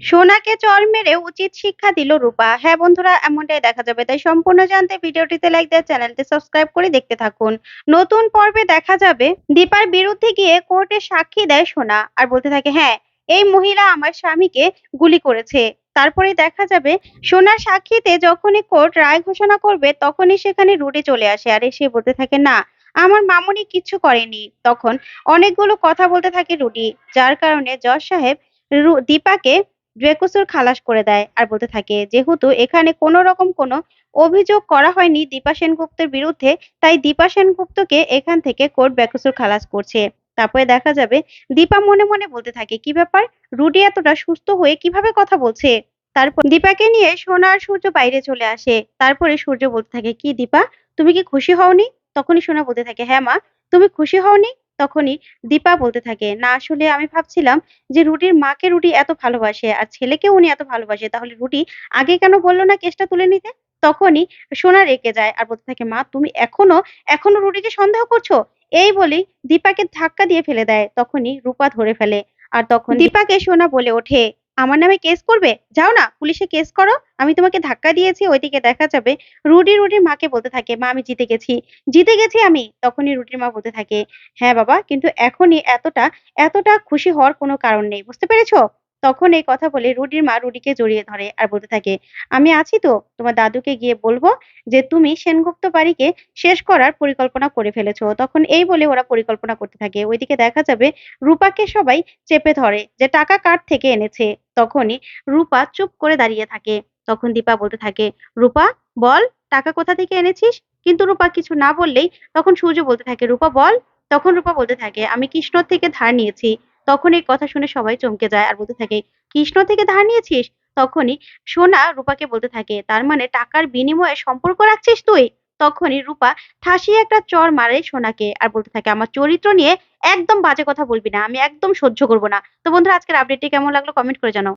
সোনাকে চর মেরে উচিত শিক্ষা দিল রূপা। হ্যাঁ বন্ধুরা, এমনটাই দেখা যাবে। তাই সম্পূর্ণ জানতে ভিডিওটিতে লাইক দিয়ে চ্যানেলটি সাবস্ক্রাইব করে দেখতে থাকুন। নতুন পর্বে দেখা যাবে। দীপার বিরুদ্ধে গিয়ে কোর্টে সাক্ষী দেয় সোনা আর বলতে থাকে হ্যাঁ এই মহিলা আমার স্বামীকে গুলি করেছে। তারপরে দেখা যাবে সোনার সাক্ষীতে যখনই কোর্ট রায় ঘোষণা করবে, তখনই সেখানে রুটি চলে আসে। আর এসে বলতে থাকে, না, আমার মামুনি কিচ্ছু করেনি। তখন অনেকগুলো কথা বলতে থাকে রুটি, যার কারণে জজ সাহেব দীপাকে বেকসুর খালাস করে দেয় আর বলতে থাকে, যেহেতু এখানে কোনো রকম কোনো অভিযোগ করা হয়নি দীপা সেনগুপ্তের বিরুদ্ধে, তাই দীপা সেনগুপ্তকে এখান থেকে কোর্ট বেকসুর খালাস করছে। তারপরে দেখা যাবে দীপা মনে মনে বলতে থাকে, কি ব্যাপার? রুডি এতটা সুস্থ হয়ে কীভাবে কথা বলছে? তারপর দীপাকে নিয়ে সোনার সূর্য বাইরে চলে আসে। তারপরে সূর্য বলতে থাকে, কি দীপা, তুমি কি খুশি হওনি? তখনই সোনা বলতে থাকে হ্যাঁ মা, তুমি খুশি হওনি? তখনই দীপা বলতে থাকে না আসলে আমি ভাবছিলাম যে রুটির মাকে রুটি এত ভালোবাসে আর ছেলেকে উনি এত ভালোবাসে তাহলে রুটি আগে কেন বলল না কেসটা তুলে নিতে? তখনই সোনা রেগে যায় আর বলতে থাকে মা তুমি এখনও এখনও রুটিকে সন্দেহ করছ? এই বলেই দীপাকে ধাক্কা দিয়ে ফেলে দেয় তখনই রূপা ধরে ফেলে। আর তখন দীপাকে সোনা বলে ওঠে আমার নামে কেস করবে? যাও না, পুলিশে কেস করো। আমি তোমাকে ধাক্কা দিয়েছি, ওইদিকে দেখা যাবে। রুডি রুডির মাকে বলতে থাকে, মা, আমি জিতে গেছি। জিতে গেছি আমি? তখনই রুডির মা বলতে থাকে হ্যাঁ বাবা, কিন্তু এখনই এতটা এতটা খুশি হওয়ার কোনো কারণ নেই, বুঝতে পেরেছ? তখন এই কথা বলে রুডির মা রুডিকে জড়িয়ে ধরে আর বলতে থাকে, আমি আছি তো, তোমার দাদুকে গিয়ে বলব যে তুমি সেনগুপ্ত বাড়িকে শেষ করার পরিকল্পনা করে ফেলেছো। তখন এই বলে ওরা পরিকল্পনা করতে থাকে। ওইদিকে দেখা যাবে রূপাকে সবাই চেপে ধরে যে টাকা কার থেকে এনেছে। তখনই রূপা চুপ করে দাঁড়িয়ে থাকে। তখন দীপা বলতে থাকে, রূপা, বল, টাকা কোথা থেকে এনেছিস? কিন্তু রূপা কিছু না বললেই তখন সূর্য বলতে থাকে, রূপা, বল। তখন রূপা বলতে থাকে, আমি কৃষ্ণ থেকে ধার নিয়েছি। তখন এই কথা শুনে সবাই চমকে যায় আর বলতে থাকে, কৃষ্ণ থেকে ধার নিয়েছিস? তখনই সোনা রূপাকে বলতে থাকে, তার মানে টাকার বিনিময়ে সম্পর্ক রাখছিস তুই? তখনই রূপা ঠাসি একটা চর মারে সোনাকে আর বলতে থাকে, আমার চরিত্র নিয়ে একদম বাজে কথা বলবি না, আমি একদম সহ্য করব না। তো বন্ধুরা, আজকের আপডেটটি কেমন লাগল কমেন্ট করে জানাও।